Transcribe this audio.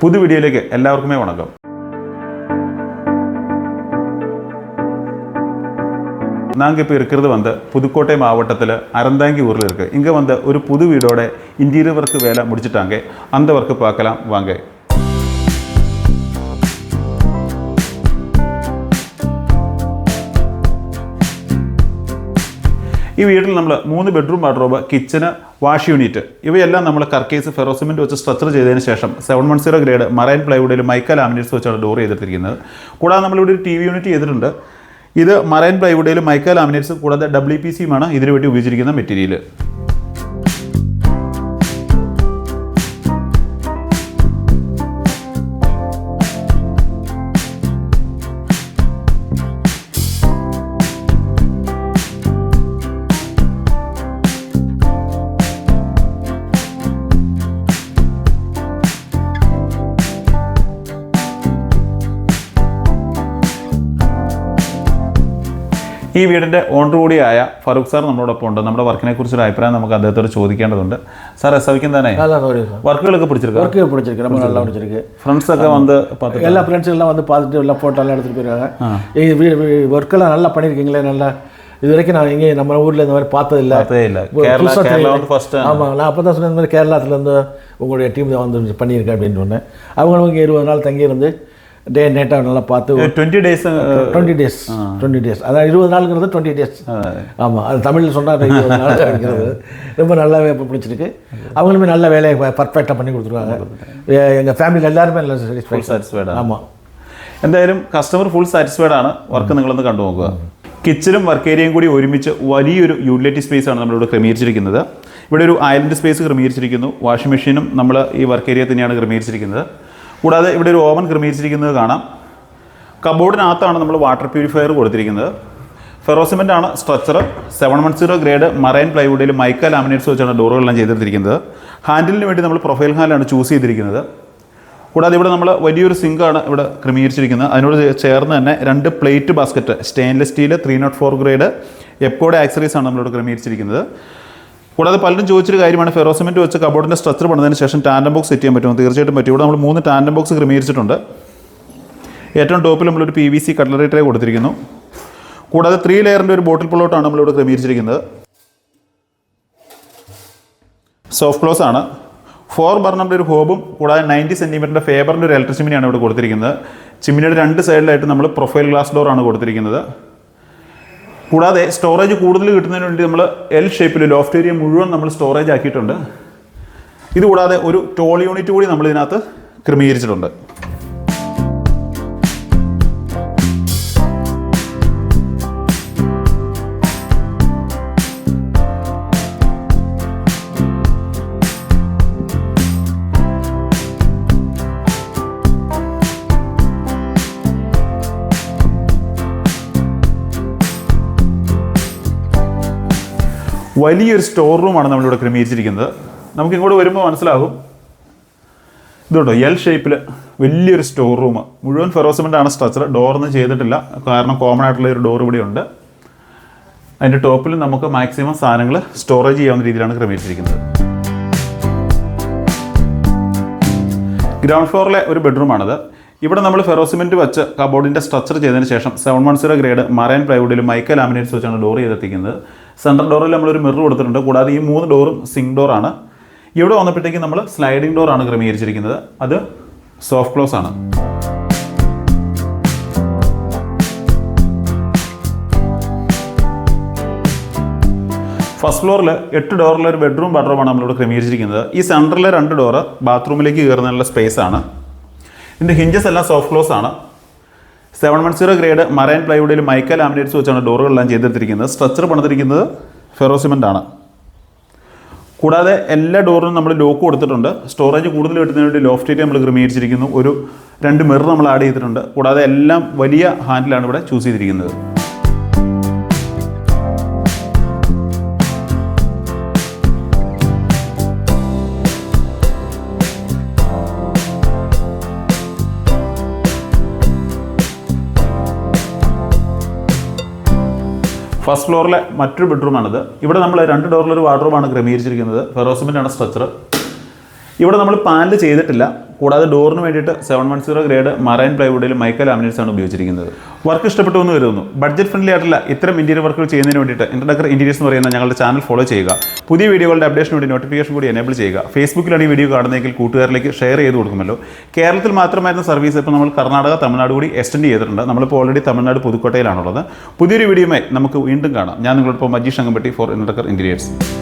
പുതു വീഡിയോയിലേക്ക് എല്ലാവർക്കുമേ വണക്കം நாங்கள் இப்போ இருக்கிறது வந்து புதுக்கோட்டை மாவட்டத்தில் அறந்தாங்கி ஊரில் இருக்குது இங்கே வந்து ஒரு புது வீடோட இன்டீரியர் ஒர்க்கு வேலை முடிச்சிட்டாங்க அந்த ஒர்க்கு பார்க்கலாம் வாங்க ഈ വീട്ടിൽ നമ്മൾ മൂന്ന് bedroom wardrobe kitchen wash unit. ഇവയെല്ലാം നമ്മൾ കർക്കേസ് ഫെറോസിമെന്റ് വെച്ച് സ്ട്രക്ചർ ചെയ്തതിന് ശേഷം seven one zero grade marine പ്ലൈവുഡിൽ mica laminates വെച്ചാണ് ഡോർ ചെയ്തിട്ടിരിക്കുന്നത് കൂടാതെ നമ്മളിവിടെ ഒരു ടി വി യൂണിറ്റ് ചെയ്തിട്ടുണ്ട്. ഇത് മറൈൻ പ്ലൈവുഡിൽ മൈക്ക ലാമിനേറ്റ്സ് കൂടാതെ ഡബ്ല്യു പി സിയുമാണ് ഇതിനു വേണ്ടി ഉപയോഗിച്ചിരിക്കുന്ന മെറ്റീരിയൽ ഈ വീടിൻ്റെ ഓണർ കൂടിയായ ഫറൂഖ് സാർ നമ്മളോടൊപ്പം ഉണ്ട് നമ്മുടെ വർക്കിനെ കുറിച്ചൊരു അഭിപ്രായം നമുക്ക് അദ്ദേഹത്തോട് ചോദിക്കേണ്ടതുണ്ട് സാർ എസവിക്കും തന്നെ நல்லா சௌகரியம் சார் വർക്കുകളൊക്കെ പിടിച്ചിരിക്കുക ஒர்க்கு பிடிச்சிருக்கு ரொம்ப நல்லா பிடிச்சிருக்கு ഫ്രണ്ട്സ് ഒക്കെ വന്ന് பார்த்து எல்லா ஃப்ரெண்ட்ஸ் எல்லாம் வந்து பார்த்துட்டு எல்லாம் ஃபோட்டோ எல்லாம் எடுத்துகிட்டு போயிருக்காங்க ஒர்க்கெல்லாம் நல்லா பண்ணியிருக்கீங்களே நல்லா இது வரைக்கும் நான் எங்கேயும் நம்ம ஊரில் இந்த மாதிரி பார்த்ததில்ல பார்த்ததே இல்லை கேரளா கேரளா வந்து ஃபர்ஸ்ட் ஆமாம் நான் அப்போ தான் சொன்னேன் இந்த மாதிரி கேரளாத்துலேருந்து உங்களுடைய டீம் தான் வந்து பண்ணியிருக்கேன் அப்படின்னு சொன்னேன் அவங்க இங்கே இருபது நாள் தங்கியிருந்து டே நேட்டாக நல்லா பார்த்து twenty days twenty days twenty days அதான் இருபது நாளுங்கிறது டுவெண்ட்டி டேஸ் ஆமாம் அது தமிழில் சொன்னால் இருபது நாள் கிடைக்கிறது ரொம்ப நல்லாவே இப்போ பிடிச்சிருக்கு அவங்களுமே நல்ல வேலையை பர்ஃபெக்டாக பண்ணி கொடுத்துருக்காங்க எங்கள் ஃபேமிலியில் எல்லாருமே நல்ல சாட்டிஸ்ஃபை സാറ്റിസ്ഫൈഡ് ആണ് ஆமாம் എന്തായാലും കസ്റ്റമർ ഫുൾ സാറ്റിസ്ഫൈഡ് ആണ് വർക്ക് നിങ്ങളൊന്ന് കണ്ടു നോക്കുക കിച്ചനും വർക്ക് ഏരിയയും കൂടി ഒരുമിച്ച് വലിയൊരു യൂട്ടിലിറ്റി സ്പേസ് ആണ് നമ്മളിവിടെ ക്രമീകരിച്ചിരിക്കുന്നത് ഇവിടെ ഒരു ഐലൻഡ് സ്പേസ് ക്രമീകരിച്ചിരിക്കുന്നു വാഷിംഗ് മെഷീനും നമ്മൾ ഈ വർക്ക് ഏരിയ തന്നെയാണ് ക്രമീകരിച്ചിരിക്കുന്നത് കൂടാതെ ഇവിടെ ഒരു ഓവൻ ക്രമീകരിച്ചിരിക്കുന്നത് കാണാം. കബോർഡിനകത്താണ് നമ്മൾ വാട്ടർ പ്യൂരിഫയർ കൊടുത്തിരിക്കുന്നത്. ഫെറോസിമെന്റ് ആണ് structure seven one zero grade marine പ്ലൈവുഡിൽ mica laminates വെച്ചാണ് ഡോറുകളെല്ലാം ചെയ്തിരിക്കുന്നത് ഹാൻഡിലിന് വേണ്ടി നമ്മൾ പ്രൊഫൈൽ ഹാൻഡിലാണ് ചൂസ് ചെയ്തിരിക്കുന്നത്. കൂടാതെ ഇവിടെ നമ്മൾ വലിയൊരു സിങ്കാണ് ഇവിടെ ക്രമീകരിച്ചിരിക്കുന്നത്. അതിനോട് ചേർന്ന് തന്നെ രണ്ട് plate basket stainless steel three nought four grade എപ്പോടെ accessories ആണ് നമ്മളിവിടെ ക്രമീകരിച്ചിരിക്കുന്നത്. കൂടാതെ പലരും ചോദിച്ചൊരു കാര്യമാണ് ഫെറോസിമെന്റ് വെച്ച് കബോർഡിന്റെ സ്ട്രക്ചർ പണിതതിന് ശേഷം ടാൻഡം ബോക്സ് സെറ്റ് ചെയ്യാൻ പറ്റുമോ? തീർച്ചയായിട്ടും പറ്റും. ഇവിടെ നമ്മൾ മൂന്ന് ടാൻഡം ബോക്സ് ക്രമീകരിച്ചിട്ടുണ്ട്. ഏറ്റവും ടോപ്പിൽ നമ്മളൊരു P V C cutlery tray കൊടുത്തിരിക്കുന്നു. കൂടാതെ ത്രീ ലെയറിന്റെ ഒരു ബോട്ടിൽ പുള്ളോട്ടാണ് നമ്മളിവിടെ ക്രമീകരിച്ചിരിക്കുന്നത്. സോഫ്റ്റ് ക്ലോസ് ആണ്. ഫോർ ബർണറിന്റെ ഒരു ഹോബും കൂടാതെ നയന്റി സെന്റിമീറ്ററിന്റെ ഫേബറിന്റെ ഒരു ഇലക്ട്രിക് ചിമ്മിനിയാണ് ഇവിടെ കൊടുത്തിരിക്കുന്നത്. ചിമ്മിനിയുടെ രണ്ട് സൈഡിലായിട്ട് നമ്മൾ പ്രൊഫൈൽ ഗ്ലാസ് ഡോറാണ് കൊടുത്തിരിക്കുന്നത്. കൂടാതെ സ്റ്റോറേജ് കൂടുതൽ കിട്ടുന്നതിന് വേണ്ടി നമ്മൾ എൽ ഷേപ്പിൽ ലോഫ്റ്റ് ഏരിയ മുഴുവൻ നമ്മൾ സ്റ്റോറേജ് ആക്കിയിട്ടുണ്ട്. ഇതുകൂടാതെ ഒരു ടോൾ യൂണിറ്റ് കൂടി നമ്മൾ ഇതിനകത്ത് ക്രമീകരിച്ചിട്ടുണ്ട്. വലിയൊരു സ്റ്റോർ റൂമാണ് നമ്മളിവിടെ ക്രമീകരിച്ചിരിക്കുന്നത്. നമുക്ക് ഇങ്ങോട്ട് വരുമ്പോൾ മനസ്സിലാകും. ഇതുണ്ടോ എൽ ഷേപ്പിൽ വലിയൊരു സ്റ്റോർ റൂം മുഴുവൻ ഫെറോസിമെന്റ് ആണ് സ്ട്രക്ചർ ഡോറൊന്നും ചെയ്തിട്ടില്ല. കാരണം കോമൺ ആയിട്ടുള്ള ഒരു ഡോർ ഇവിടെ ഉണ്ട് അതിന്റെ ടോപ്പിൽ നമുക്ക് മാക്സിമം സാധനങ്ങൾ സ്റ്റോറേജ് ചെയ്യാവുന്ന രീതിയിലാണ് ക്രമീകരിച്ചിരിക്കുന്നത്. ഗ്രൗണ്ട് ഫ്ലോറിലെ ഒരു ബെഡ്റൂമാണിത് ഇവിടെ നമ്മൾ ഫെറോസിമെന്റ് വെച്ച് കബോർഡിന്റെ സ്ട്രക്ചർ ചെയ്തതിന് ശേഷം seven one zero grade marine പ്ലൈവുഡിൽ mica laminates വെച്ചാണ് ഡോർ ചെയ്തെത്തിക്കുന്നത്. സെൻട്രൽ ഡോറിൽ നമ്മളൊരു മിറർ കൊടുത്തിട്ടുണ്ട്. കൂടാതെ ഈ മൂന്ന് ഡോറും സിങ്ക് ഡോറാണ് ഇവിടെ വന്നപ്പോഴത്തേക്ക് നമ്മൾ സ്ലൈഡിംഗ് ഡോറാണ് ക്രമീകരിച്ചിരിക്കുന്നത്. അത് സോഫ്റ്റ് ക്ലോസ് ആണ്. ഫസ്റ്റ് ഫ്ലോറിൽ എട്ട് ഡോറിലെ ഒരു ബെഡ്റൂം ബെഡ്റൂമാണ് നമ്മളിവിടെ ക്രമീകരിച്ചിരിക്കുന്നത്. ഈ സെന്ററിലെ രണ്ട് ഡോറ് ബാത്റൂമിലേക്ക് കയറുന്നതിനുള്ള സ്പേസ് ആണ്. ഇതിന്റെ ഹിഞ്ചസ് എല്ലാം സോഫ്റ്റ് ക്ലോസ് ആണ്. Seven one zero grade marine പ്ലൈവുഡിൽ mica laminates വെച്ചാണ് ഡോറുകളെല്ലാം ചെയ്തെടുത്തിരിക്കുന്നത്. സ്ട്രക്ചർ പണിതിരിക്കുന്നത് ഫെറോസിമെന്റ് ആണ് കൂടാതെ എല്ലാ ഡോറിനും നമ്മൾ ലോക്ക് കൊടുത്തിട്ടുണ്ട്. സ്റ്റോറേജ് കൂടുതൽ കിട്ടുന്നതിന് വേണ്ടി ലോഫ്റ്റ് ഏരിയ നമ്മൾ ക്രമീകരിച്ചിരിക്കുന്നു. ഒരു രണ്ട് മിറർ നമ്മൾ ആഡ് ചെയ്തിട്ടുണ്ട്. കൂടാതെ എല്ലാം വലിയ ഹാൻഡിലാണ് ഇവിടെ ചൂസ് ചെയ്തിരിക്കുന്നത്. ഫസ്റ്റ് ഫ്ലോറിലെ മറ്റൊരു ബെഡ്റൂമാണിത്. ഇവിടെ നമ്മൾ രണ്ട് ഡോറിലൊരു വാർഡ്രോബാണ് ക്രമീകരിച്ചിരിക്കുന്നത്. ആണ് സ്ട്രക്ചർ ഇവിടെ നമ്മൾ പാനൽ ചെയ്തിട്ടില്ല. കൂടാതെ ഡോറിന് വേണ്ടിയിട്ട് seven one zero grade marine പ്ലൈവുഡിൽ mica laminates ആണ് ഉപയോഗിച്ചിരിക്കുന്നത്. വർക്ക് ഇഷ്ടപ്പെട്ടു എന്ന് കരുതുന്നു. ബഡ്ജറ്റ് ഫ്രണ്ട്ലി ആയിട്ടുള്ള ഇത്തരം ഇന്റീരിയർ വർക്കുകൾ ചെയ്യുന്നതിന് വേണ്ടിയിട്ട് ഇന്റർഡക്കർ ഇന്റീരിയർസ് എന്ന് പറയുന്ന ഞങ്ങളുടെ ചാനൽ ഫോളോ ചെയ്യുക. പുതിയ വീഡിയോകളുടെ അപ്ഡേഷൻ വേണ്ടി നോട്ടിഫിക്കേഷൻ കൂടി എനേബിൾ ചെയ്യുക. ഫേസ്ബുക്കിലാണ് ഈ വീഡിയോ കാണുന്നതെങ്കിൽ കൂട്ടുകാരിലേക്ക് ഷെയർ ചെയ്ത് കൊടുക്കുമല്ലോ. കേരളത്തിൽ മാത്രമായിരുന്ന സർവീസ് ഇപ്പോൾ നമ്മൾ കർണാടക തമിഴ്നാട് കൂടി എക്സ്റ്റെൻഡ് ചെയ്തിട്ടുണ്ട്. നമ്മളിപ്പോൾ ഓൾറെഡി തമിഴ്നാട് പുതുക്കോട്ടയിലാണുള്ളത്. പുതിയൊരു വീഡിയോയുമായി നമുക്ക് വീണ്ടും കാണാം. ഞാൻ നിങ്ങളിപ്പോൾ Majeesh Angambatti for interdecor interiors